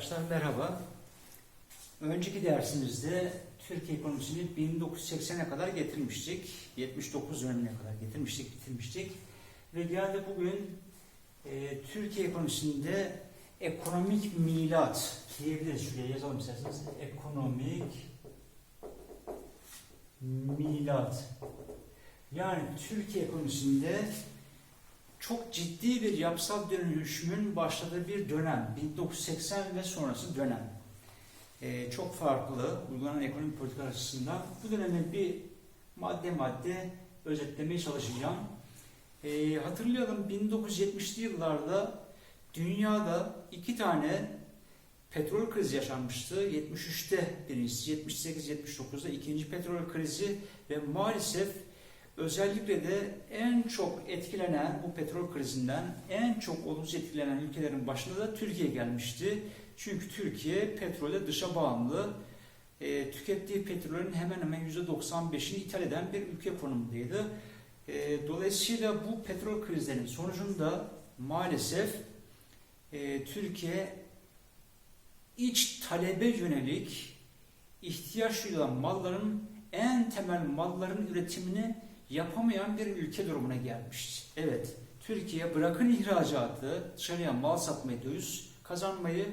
Arkadaşlar merhaba. Önceki dersimizde Türkiye ekonomisini 1980'e kadar getirmiştik. 79 dönemine kadar getirmiştik, bitirmiştik. Ve geldi bugün e, Türkiye ekonomisinde ekonomik milat diyebiliriz. Şuraya yazalım isterseniz. Ekonomik milat. Yani Türkiye ekonomisinde çok ciddi bir yapısal dönüşümün başladığı bir dönem. 1980 ve sonrası dönem. Ee, çok farklı uygulanan ekonomik politikalar açısından bu dönemi bir madde madde özetlemeye çalışacağım. Ee, hatırlayalım 1970'li yıllarda dünyada iki tane petrol krizi yaşanmıştı. 73'te birincisi, 78-79'da ikinci petrol krizi ve maalesef Özellikle de en çok etkilenen bu petrol krizinden en çok olumsuz etkilenen ülkelerin başında da Türkiye gelmişti. Çünkü Türkiye petrole dışa bağımlı. E, tükettiği petrolün hemen hemen %95'ini ithal eden bir ülke konumundaydı. E, dolayısıyla bu petrol krizlerinin sonucunda maalesef e, Türkiye iç talebe yönelik ihtiyaç duyulan malların en temel malların üretimini yapamayan bir ülke durumuna gelmişti. Evet, Türkiye bırakın ihracatı, dışarıya mal satmayı, döviz kazanmayı,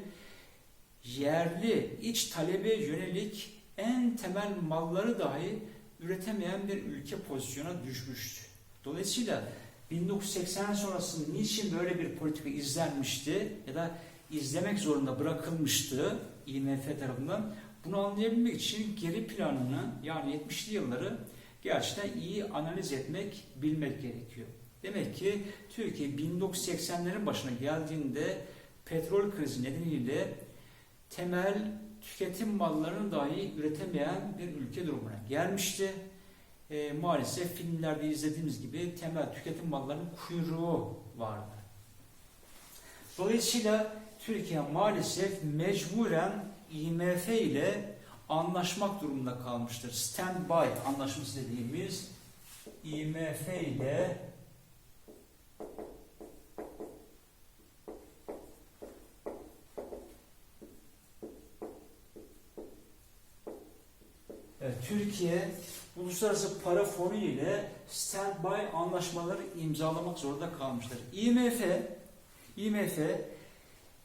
yerli, iç talebe yönelik en temel malları dahi üretemeyen bir ülke pozisyona düşmüştü. Dolayısıyla 1980 sonrası niçin böyle bir politika izlenmişti ya da izlemek zorunda bırakılmıştı IMF tarafından bunu anlayabilmek için geri planını yani 70'li yılları gerçekten iyi analiz etmek, bilmek gerekiyor. Demek ki Türkiye 1980'lerin başına geldiğinde petrol krizi nedeniyle temel tüketim mallarını dahi üretemeyen bir ülke durumuna gelmişti. E, maalesef filmlerde izlediğimiz gibi temel tüketim mallarının kuyruğu vardı. Dolayısıyla Türkiye maalesef mecburen IMF ile anlaşmak durumunda kalmıştır. Standby anlaşması dediğimiz IMF ile evet, Türkiye Uluslararası Para Fonu ile standby anlaşmaları imzalamak zorunda kalmıştır. IMF IMF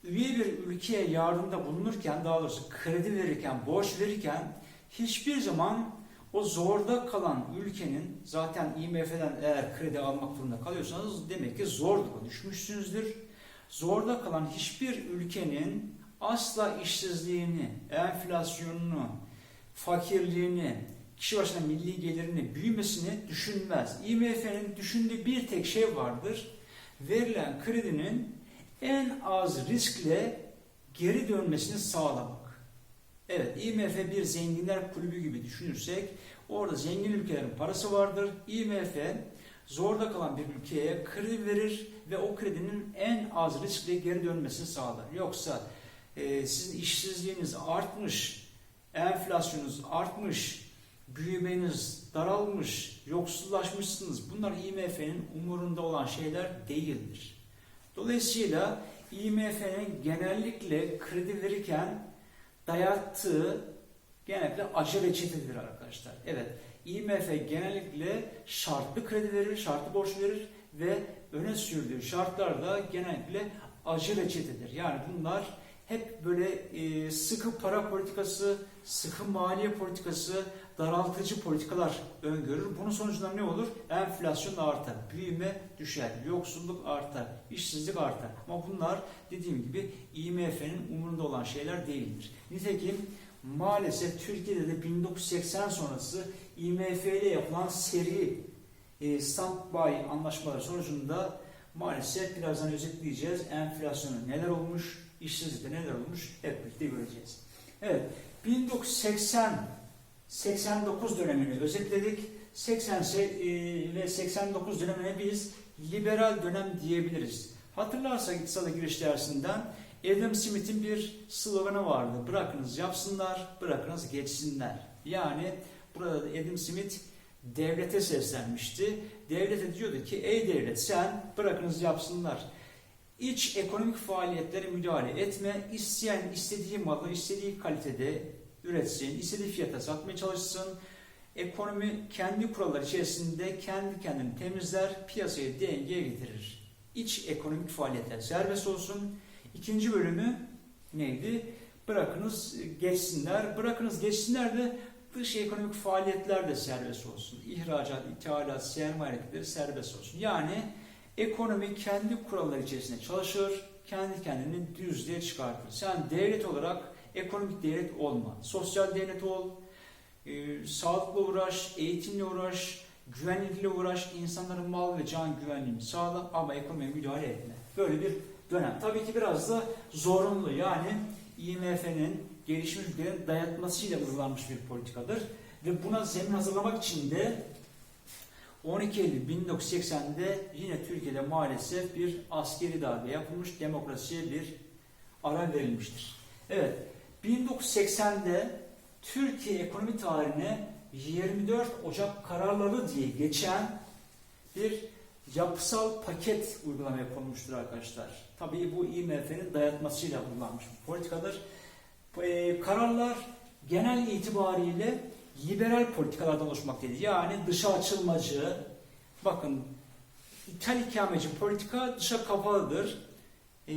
üye bir ülkeye yardımda bulunurken, daha doğrusu kredi verirken, borç verirken hiçbir zaman o zorda kalan ülkenin zaten IMF'den eğer kredi almak durumunda kalıyorsanız demek ki zor duruma düşmüşsünüzdür. Zorda kalan hiçbir ülkenin asla işsizliğini, enflasyonunu, fakirliğini, kişi başına milli gelirini, büyümesini düşünmez. IMF'nin düşündüğü bir tek şey vardır. Verilen kredinin en az riskle geri dönmesini sağlamak. Evet, IMF bir zenginler kulübü gibi düşünürsek, orada zengin ülkelerin parası vardır. IMF zorda kalan bir ülkeye kredi verir ve o kredinin en az riskle geri dönmesini sağlar. Yoksa e, sizin işsizliğiniz artmış, enflasyonunuz artmış, büyümeniz daralmış, yoksullaşmışsınız. Bunlar IMF'nin umurunda olan şeyler değildir. Dolayısıyla IMF'nin genellikle kredi verirken dayattığı genellikle acı reçetedir arkadaşlar. Evet, IMF genellikle şartlı kredi verir, şartlı borç verir ve öne sürdüğü şartlarda genellikle acı reçetedir. Yani bunlar hep böyle sıkı para politikası, sıkı maliye politikası, daraltıcı politikalar öngörür. Bunun sonucunda ne olur? Enflasyon artar, büyüme düşer, yoksulluk artar, işsizlik artar. Ama bunlar dediğim gibi IMF'nin umurunda olan şeyler değildir. Nitekim maalesef Türkiye'de de 1980 sonrası IMF ile yapılan seri e, standby anlaşmaları sonucunda maalesef birazdan özetleyeceğiz. Enflasyonu neler olmuş, işsizlikte neler olmuş hep birlikte göreceğiz. Evet, 1980 89 dönemini özetledik. 80 e, ve 89 dönemine biz liberal dönem diyebiliriz. Hatırlarsak kısa da giriş dersinden Adam Smith'in bir sloganı vardı. Bırakınız yapsınlar, bırakınız geçsinler. Yani burada da Adam Smith devlete seslenmişti. Devlete diyordu ki ey devlet sen bırakınız yapsınlar. iç ekonomik faaliyetlere müdahale etme, isteyen istediği malı istediği kalitede üretsin, istediği fiyata satmaya çalışsın. Ekonomi kendi kuralları içerisinde kendi kendini temizler, piyasayı dengeye getirir. İç ekonomik faaliyetler serbest olsun. İkinci bölümü neydi? Bırakınız geçsinler. Bırakınız geçsinler de dış ekonomik faaliyetler de serbest olsun. İhracat, ithalat, sermaye hareketleri serbest olsun. Yani ekonomi kendi kuralları içerisinde çalışır, kendi kendini düzlüğe çıkartır. Sen devlet olarak ekonomik devlet olma. Sosyal devlet ol, e, sağlıkla uğraş, eğitimle uğraş, güvenlikle uğraş, insanların mal ve can güvenliğini sağla ama ekonomiye müdahale etme. Böyle bir dönem. Tabii ki biraz da zorunlu yani IMF'nin gelişmiş ülkelerin dayatmasıyla uygulanmış bir politikadır. Ve buna zemin hazırlamak için de 12 Eylül 1980'de yine Türkiye'de maalesef bir askeri darbe yapılmış, demokrasiye bir ara verilmiştir. Evet, 1980'de Türkiye ekonomi tarihine 24 Ocak kararları diye geçen bir yapısal paket uygulamaya konmuştur arkadaşlar. Tabii bu IMF'nin dayatmasıyla uygulanmış bir politikadır. E, kararlar genel itibariyle liberal politikalardan oluşmaktaydı. Yani dışa açılmacı, bakın ithal ikameci politika dışa kapalıdır. E,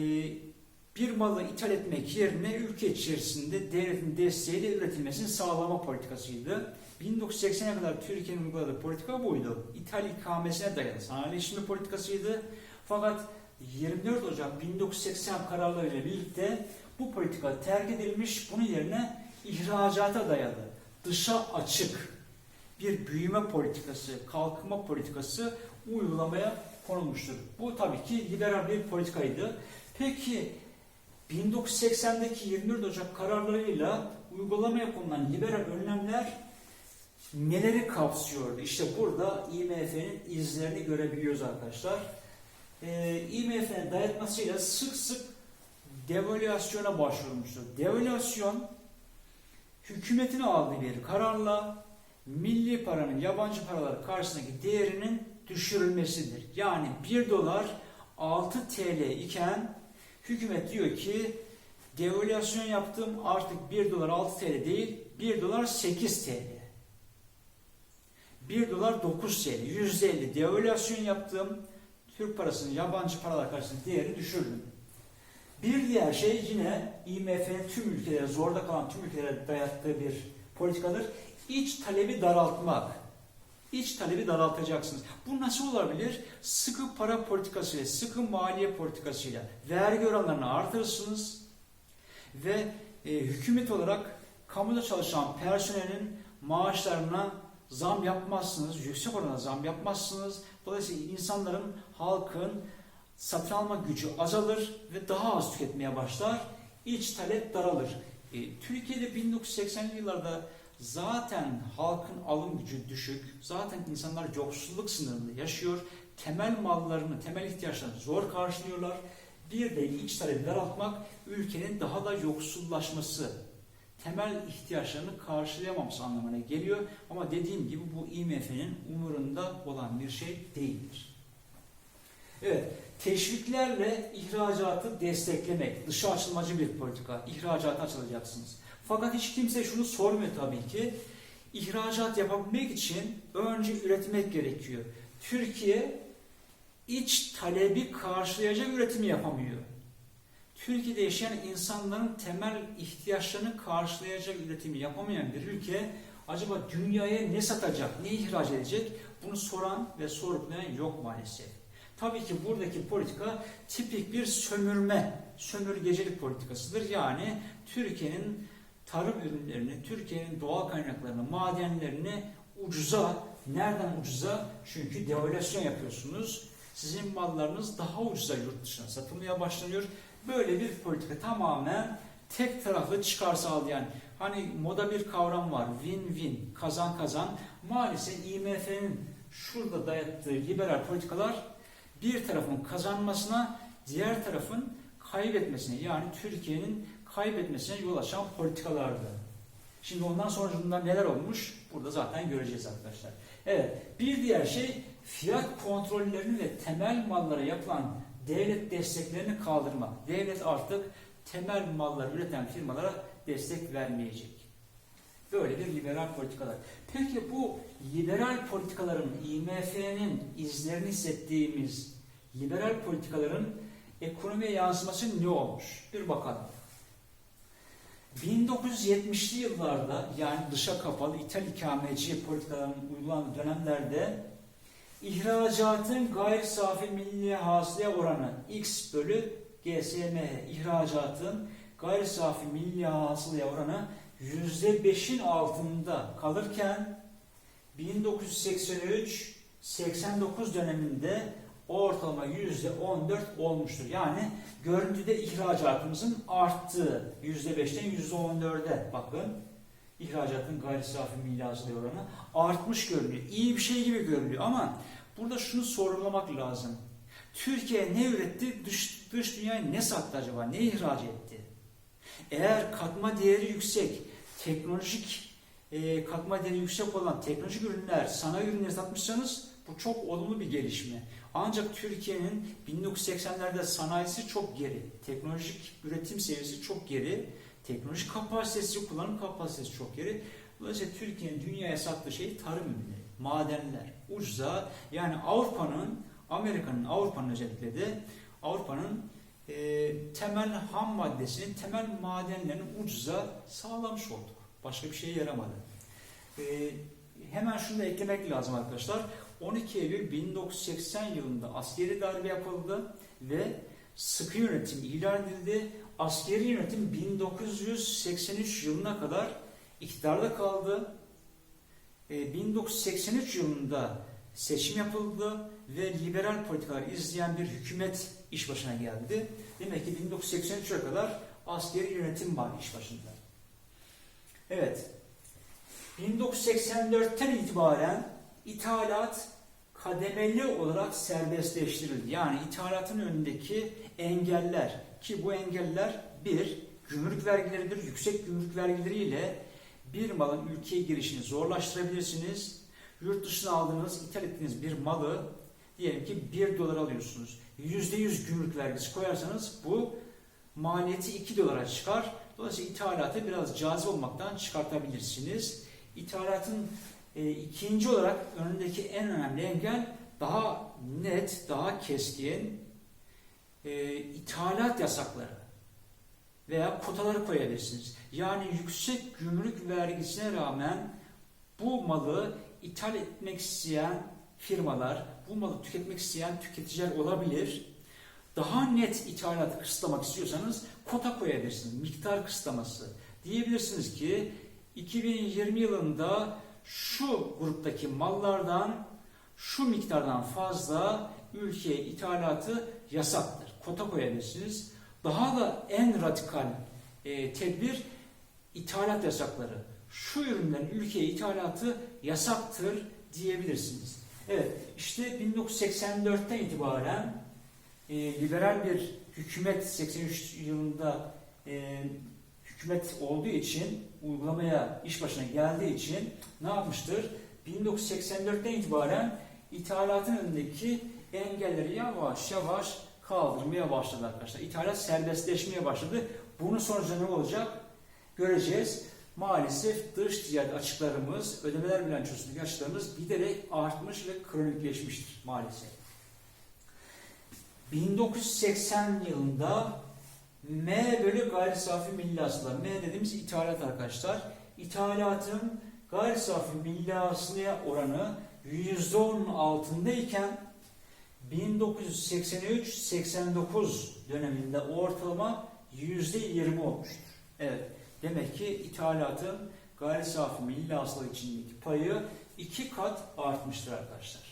bir malı ithal etmek yerine ülke içerisinde devletin desteğiyle üretilmesini sağlama politikasıydı. 1980'e kadar Türkiye'nin uyguladığı politika buydu. İthal ikamesine dayalı sanayileşme politikasıydı. Fakat 24 Ocak 1980 kararlarıyla birlikte bu politika terk edilmiş, bunun yerine ihracata dayalı, dışa açık bir büyüme politikası, kalkınma politikası uygulamaya konulmuştur. Bu tabii ki liberal bir politikaydı. Peki 1980'deki 24 Ocak kararlarıyla uygulamaya konulan liberal önlemler neleri kapsıyordu? İşte burada IMF'nin izlerini görebiliyoruz arkadaşlar. Ee, IMF'nin dayatmasıyla sık sık devalüasyona başvurulmuştur. Devalüasyon hükümetin aldığı bir kararla milli paranın yabancı paralar karşısındaki değerinin düşürülmesidir. Yani 1 dolar 6 TL iken hükümet diyor ki devalüasyon yaptım artık 1 dolar 6 TL değil 1 dolar 8 TL. 1 dolar 9 TL. %50 devalüasyon yaptım. Türk parasının yabancı paralar karşısında değeri düşürdüm. Bir diğer şey yine IMF'nin tüm ülkelere, zorda kalan tüm ülkelere dayattığı bir politikadır. İç talebi daraltmak. İç talebi daraltacaksınız. Bu nasıl olabilir? Sıkı para politikasıyla, sıkı maliye politikasıyla vergi oranlarını artırırsınız ve e, hükümet olarak kamuda çalışan personelin maaşlarına zam yapmazsınız, yüksek oranda zam yapmazsınız. Dolayısıyla insanların, halkın satın alma gücü azalır ve daha az tüketmeye başlar. İç talep daralır. E, Türkiye'de 1980'li yıllarda zaten halkın alım gücü düşük, zaten insanlar yoksulluk sınırında yaşıyor, temel mallarını, temel ihtiyaçlarını zor karşılıyorlar. Bir de iç talebi daraltmak ülkenin daha da yoksullaşması, temel ihtiyaçlarını karşılayamaması anlamına geliyor. Ama dediğim gibi bu IMF'nin umurunda olan bir şey değildir. Evet, teşviklerle ihracatı desteklemek, dışa açılmacı bir politika, ihracata açılacaksınız. Fakat hiç kimse şunu sormuyor tabii ki. İhracat yapabilmek için önce üretmek gerekiyor. Türkiye iç talebi karşılayacak üretimi yapamıyor. Türkiye'de yaşayan insanların temel ihtiyaçlarını karşılayacak üretimi yapamayan bir ülke acaba dünyaya ne satacak, ne ihraç edecek bunu soran ve sorgulayan yok maalesef. Tabii ki buradaki politika tipik bir sömürme, sömürgecilik politikasıdır. Yani Türkiye'nin tarım ürünlerini, Türkiye'nin doğal kaynaklarını, madenlerini ucuza, nereden ucuza? Çünkü devalüasyon yapıyorsunuz. Sizin mallarınız daha ucuza yurt dışına satılmaya başlanıyor. Böyle bir politika tamamen tek taraflı çıkar sağlayan, hani moda bir kavram var, win-win, kazan kazan. Maalesef IMF'nin şurada dayattığı liberal politikalar bir tarafın kazanmasına, diğer tarafın kaybetmesine, yani Türkiye'nin kaybetmesine yol açan politikalardı. Şimdi ondan sonucunda neler olmuş? Burada zaten göreceğiz arkadaşlar. Evet, bir diğer şey fiyat kontrollerini ve temel mallara yapılan devlet desteklerini kaldırmak. Devlet artık temel mallar üreten firmalara destek vermeyecek. Böyle bir liberal politikalar. Peki bu liberal politikaların IMF'nin izlerini hissettiğimiz liberal politikaların ekonomiye yansıması ne olmuş? Bir bakalım. 1970'li yıllarda yani dışa kapalı ithal ikameci politikaların uygulandığı dönemlerde ihracatın gayri safi milli hasılaya oranı X bölü GSMH ihracatın gayri safi milli hasılaya oranı %5'in altında kalırken 1983-89 döneminde ortalama %14 olmuştur. Yani görüntüde ihracatımızın arttığı %5'ten %14'e bakın. İhracatın gayri safi milli oranı artmış görünüyor. İyi bir şey gibi görünüyor ama burada şunu sorgulamak lazım. Türkiye ne üretti? Dış, dış dünyaya ne sattı acaba? Ne ihraç etti? Eğer katma değeri yüksek, teknolojik e, katma değeri yüksek olan teknolojik ürünler, sanayi ürünleri satmışsanız bu çok olumlu bir gelişme. Ancak Türkiye'nin 1980'lerde sanayisi çok geri, teknolojik üretim seviyesi çok geri, teknolojik kapasitesi, kullanım kapasitesi çok geri. Dolayısıyla Türkiye'nin dünyaya sattığı şey tarım ürünleri, madenler, ucuza yani Avrupa'nın, Amerika'nın, Avrupa'nın özellikle de Avrupa'nın e, temel ham maddesinin, temel madenlerini ucuza sağlamış olduk. Başka bir şeye yaramadı. E, hemen şunu da eklemek lazım arkadaşlar. 12 Eylül 1980 yılında askeri darbe yapıldı ve sıkı yönetim ilan edildi. Askeri yönetim 1983 yılına kadar iktidarda kaldı. E, 1983 yılında seçim yapıldı ve liberal politikalar izleyen bir hükümet iş başına geldi. Demek ki 1983'e kadar askeri yönetim var iş başında. Evet. 1984'ten itibaren ithalat kademeli olarak serbestleştirildi. Yani ithalatın önündeki engeller ki bu engeller bir gümrük vergileridir. Yüksek gümrük vergileriyle bir malın ülkeye girişini zorlaştırabilirsiniz. Yurt dışına aldığınız, ithal ettiğiniz bir malı diyelim ki 1 dolar alıyorsunuz. %100 gümrük vergisi koyarsanız bu maliyeti 2 dolara çıkar. Dolayısıyla ithalatı biraz cazip olmaktan çıkartabilirsiniz. İthalatın e, ikinci olarak önündeki en önemli engel daha net, daha keskin e, ithalat yasakları veya kotaları koyabilirsiniz. Yani yüksek gümrük vergisine rağmen bu malı ithal etmek isteyen firmalar, bu malı tüketmek isteyen tüketiciler olabilir. Daha net ithalatı kısıtlamak istiyorsanız kota koyabilirsiniz. Miktar kısıtlaması. Diyebilirsiniz ki 2020 yılında şu gruptaki mallardan şu miktardan fazla ülkeye ithalatı yasaktır. Kota koyabilirsiniz. Daha da en radikal e, tedbir ithalat yasakları. Şu ürünlerin ülkeye ithalatı yasaktır diyebilirsiniz. Evet, işte 1984'ten itibaren e, liberal bir hükümet 83 yılında e, hükümet olduğu için uygulamaya iş başına geldiği için ne yapmıştır? 1984'ten itibaren ithalatın önündeki engelleri yavaş yavaş kaldırmaya başladı arkadaşlar. İthalat serbestleşmeye başladı. Bunun sonucu ne olacak? Göreceğiz. Maalesef dış ticaret açıklarımız, ödemeler bilançosundaki açıklarımız giderek artmış ve kronikleşmiştir maalesef. 1980 yılında M bölü gayri safi milli hasıla. M dediğimiz ithalat arkadaşlar. İthalatın gayri safi milli hasılaya oranı %10'un altındayken 1983-89 döneminde ortalama %20 olmuştur. Evet. Demek ki ithalatın gayri safi milli hasıla içindeki payı iki kat artmıştır arkadaşlar.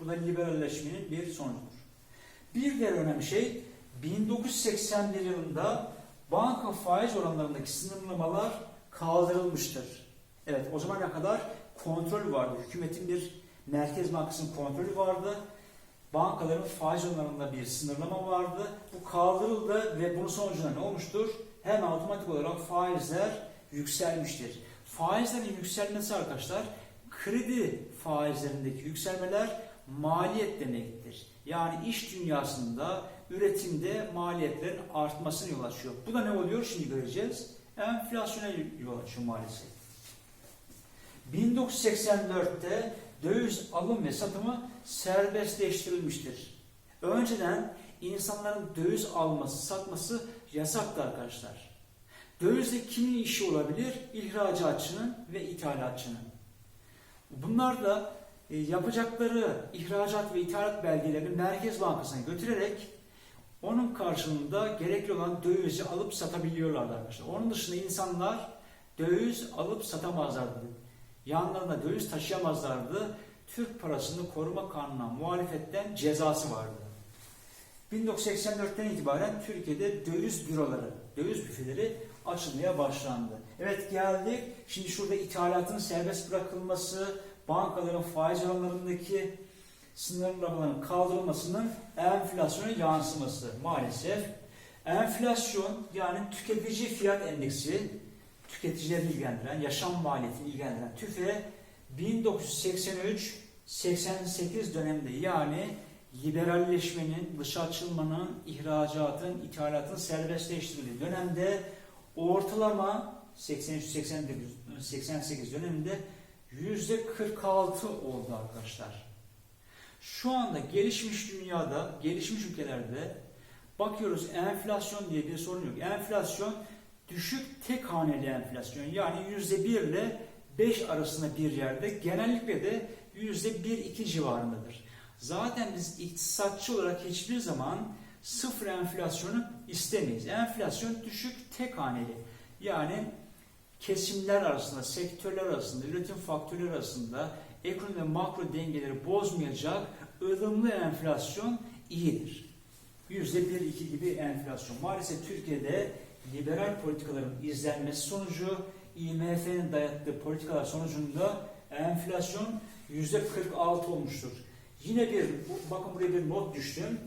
Bu da liberalleşmenin bir sonucudur. Bir diğer önemli şey 1981 yılında banka faiz oranlarındaki sınırlamalar kaldırılmıştır. Evet o zamana kadar kontrol vardı. Hükümetin bir Merkez Bankası'nın kontrolü vardı. Bankaların faiz oranlarında bir sınırlama vardı. Bu kaldırıldı ve bunun sonucunda ne olmuştur? Hemen otomatik olarak faizler yükselmiştir. Faizlerin yükselmesi arkadaşlar kredi faizlerindeki yükselmeler maliyet demektir. Yani iş dünyasında üretimde maliyetlerin artmasına yol açıyor. Bu da ne oluyor şimdi göreceğiz. Enflasyona yol açıyor maalesef. 1984'te döviz alım ve satımı serbestleştirilmiştir. Önceden insanların döviz alması, satması yasaktı arkadaşlar. Dövizle kimin işi olabilir? İhracatçının ve ithalatçının. Bunlar da e, yapacakları ihracat ve ithalat belgelerini Merkez Bankası'na götürerek onun karşılığında gerekli olan dövizi alıp satabiliyorlardı arkadaşlar. Onun dışında insanlar döviz alıp satamazlardı. Yanlarında döviz taşıyamazlardı. Türk parasını koruma kanununa muhalefetten cezası vardı. 1984'ten itibaren Türkiye'de döviz büroları, döviz büfeleri açılmaya başlandı. Evet geldik. Şimdi şurada ithalatın serbest bırakılması, bankaların faiz oranlarındaki sınırlamaların kaldırılmasının enflasyona yansıması maalesef. Enflasyon yani tüketici fiyat endeksi tüketicileri ilgilendiren, yaşam maliyetini ilgilendiren TÜFE 1983-88 döneminde yani liberalleşmenin, dışa açılmanın, ihracatın, ithalatın serbestleştirildiği dönemde ortalama 83-88 döneminde yüzde 46 oldu arkadaşlar. Şu anda gelişmiş dünyada, gelişmiş ülkelerde bakıyoruz enflasyon diye bir sorun yok. Enflasyon düşük tek haneli enflasyon yani yüzde 1 ile 5 arasında bir yerde genellikle de yüzde 1-2 civarındadır. Zaten biz iktisatçı olarak hiçbir zaman sıfır enflasyonu istemeyiz. Enflasyon düşük tek haneli. Yani kesimler arasında, sektörler arasında, üretim faktörleri arasında ekonomi ve makro dengeleri bozmayacak ılımlı enflasyon iyidir. Yüzde bir iki gibi enflasyon. Maalesef Türkiye'de liberal politikaların izlenmesi sonucu IMF'nin dayattığı politikalar sonucunda enflasyon yüzde 46 olmuştur. Yine bir, bakın buraya bir not düştüm.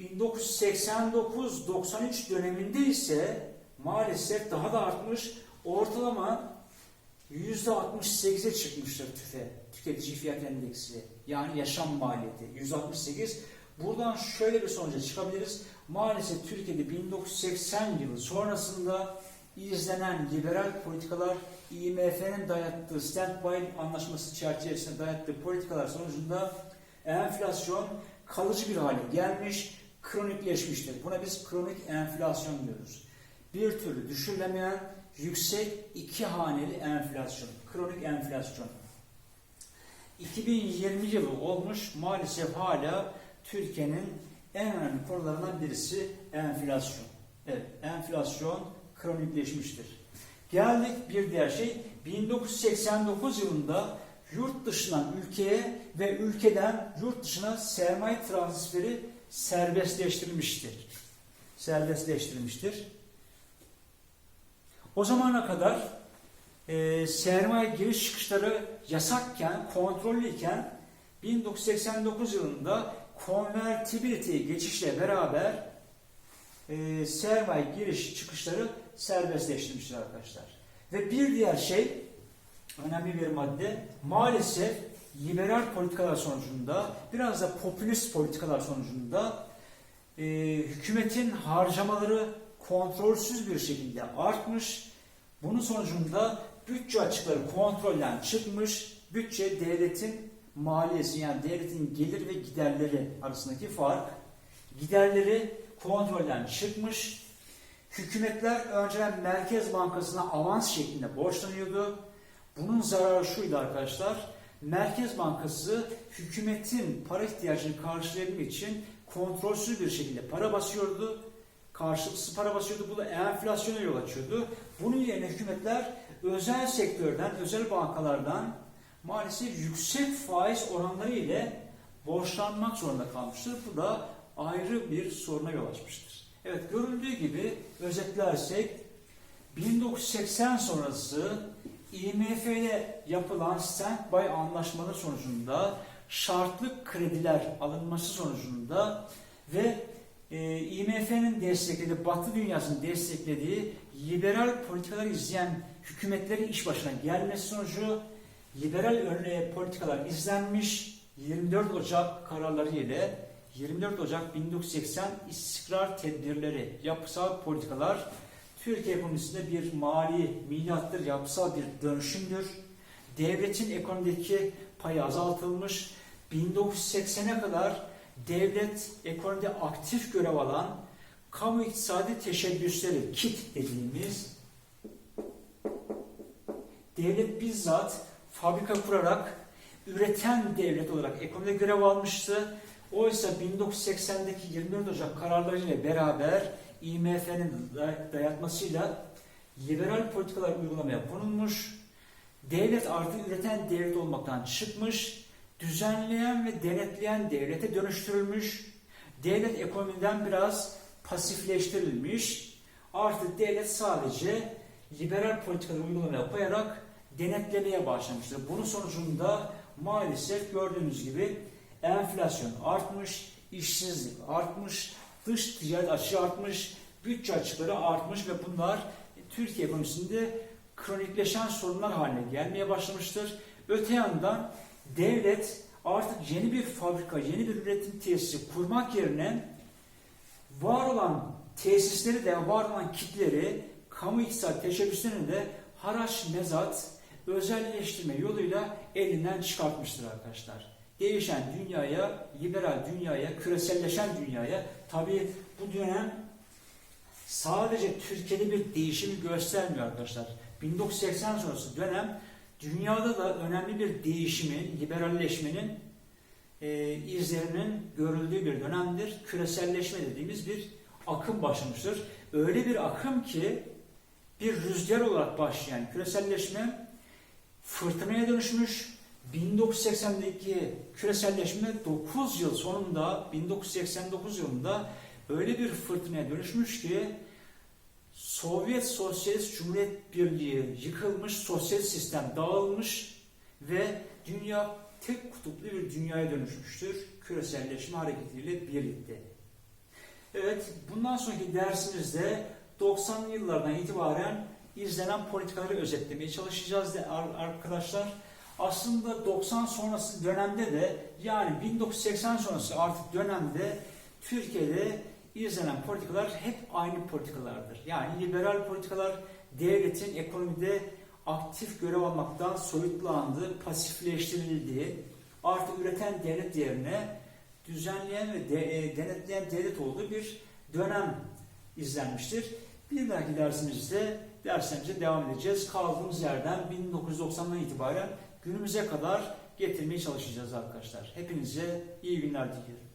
1989-93 döneminde ise maalesef daha da artmış. Ortalama %68'e çıkmıştır tüfe, tüketici fiyat endeksi. Yani yaşam maliyeti %68. Buradan şöyle bir sonuca çıkabiliriz. Maalesef Türkiye'de 1980 yılı sonrasında izlenen liberal politikalar IMF'nin dayattığı standby anlaşması çerçevesinde dayattığı politikalar sonucunda enflasyon kalıcı bir hale gelmiş, kronikleşmiştir. Buna biz kronik enflasyon diyoruz. Bir türlü düşürülemeyen yüksek iki haneli enflasyon, kronik enflasyon. 2020 yılı olmuş maalesef hala Türkiye'nin en önemli konularından birisi enflasyon. Evet, enflasyon kronikleşmiştir. Geldik bir diğer şey, 1989 yılında yurt dışından ülkeye ve ülkeden yurt dışına sermaye transferi serbestleştirilmiştir. Serbestleştirilmiştir. O zamana kadar e, sermaye giriş çıkışları yasakken, kontrollüyken 1989 yılında convertibility geçişle beraber e, sermaye giriş çıkışları serbestleştirmiştir arkadaşlar. Ve bir diğer şey, önemli bir madde, maalesef liberal politikalar sonucunda, biraz da popülist politikalar sonucunda e, hükümetin harcamaları kontrolsüz bir şekilde artmış. Bunun sonucunda bütçe açıkları kontrolden çıkmış. Bütçe devletin maliyesi yani devletin gelir ve giderleri arasındaki fark. Giderleri kontrolden çıkmış. Hükümetler önceden Merkez Bankası'na avans şeklinde borçlanıyordu. Bunun zararı şuydu arkadaşlar. Merkez Bankası hükümetin para ihtiyacını karşılayabilmek için kontrolsüz bir şekilde para basıyordu. Karşılıksız para basıyordu. Bu da enflasyona yol açıyordu. Bunun yerine hükümetler özel sektörden, özel bankalardan maalesef yüksek faiz oranları ile borçlanmak zorunda kalmıştır. Bu da ayrı bir soruna yol açmıştır. Evet görüldüğü gibi özetlersek 1980 sonrası IMF ile yapılan standby anlaşmaları sonucunda şartlı krediler alınması sonucunda ve e, IMF'nin desteklediği, Batı dünyasının desteklediği liberal politikalar izleyen hükümetlerin iş başına gelmesi sonucu liberal örneğe politikalar izlenmiş, 24 Ocak kararları ile 24 Ocak 1980 istikrar tedbirleri, yapısal politikalar Türkiye ekonomisinde bir mali milattır, yapısal bir dönüşümdür. Devletin ekonomideki payı azaltılmış. 1980'e kadar devlet ekonomide aktif görev alan kamu iktisadi teşebbüsleri, KİT dediğimiz devlet bizzat fabrika kurarak üreten devlet olarak ekonomide görev almıştı. Oysa 1980'deki 24 Ocak kararlarıyla beraber IMF'nin dayatmasıyla liberal politikalar uygulamaya konulmuş. Devlet artık üreten devlet olmaktan çıkmış, düzenleyen ve denetleyen devlete dönüştürülmüş. Devlet ekonomiden biraz pasifleştirilmiş. Artık devlet sadece liberal politikaları uygulamaya koyarak denetlemeye başlamıştır. Bunun sonucunda maalesef gördüğünüz gibi enflasyon artmış, işsizlik artmış, dış ticaret açığı artmış, bütçe açıkları artmış ve bunlar Türkiye ekonomisinde kronikleşen sorunlar haline gelmeye başlamıştır. Öte yandan devlet artık yeni bir fabrika, yeni bir üretim tesisi kurmak yerine var olan tesisleri de var olan kitleri kamu iktisat teşebbüslerini de haraç mezat özelleştirme yoluyla elinden çıkartmıştır arkadaşlar. Değişen dünyaya, liberal dünyaya, küreselleşen dünyaya tabi bu dönem sadece Türkiye'de bir değişimi göstermiyor arkadaşlar. 1980 sonrası dönem dünyada da önemli bir değişimin, liberalleşmenin e, izlerinin görüldüğü bir dönemdir. Küreselleşme dediğimiz bir akım başlamıştır. Öyle bir akım ki bir rüzgar olarak başlayan küreselleşme fırtınaya dönüşmüş. 1980'deki küreselleşme 9 yıl sonunda 1989 yılında öyle bir fırtınaya dönüşmüş ki Sovyet Sosyalist Cumhuriyet Birliği yıkılmış, sosyalist sistem dağılmış ve dünya tek kutuplu bir dünyaya dönüşmüştür. Küreselleşme hareketiyle birlikte. Evet, bundan sonraki dersimizde 90'lı yıllardan itibaren izlenen politikaları özetlemeye çalışacağız de arkadaşlar. Aslında 90 sonrası dönemde de yani 1980 sonrası artık dönemde Türkiye'de izlenen politikalar hep aynı politikalardır. Yani liberal politikalar devletin ekonomide aktif görev almaktan soyutlandığı, pasifleştirildiği, artık üreten devlet yerine düzenleyen ve de, e, denetleyen devlet olduğu bir dönem izlenmiştir. Bir dahaki dersimizde derslerimize devam edeceğiz. Kaldığımız yerden 1990'dan itibaren günümüze kadar getirmeye çalışacağız arkadaşlar. Hepinize iyi günler diliyorum.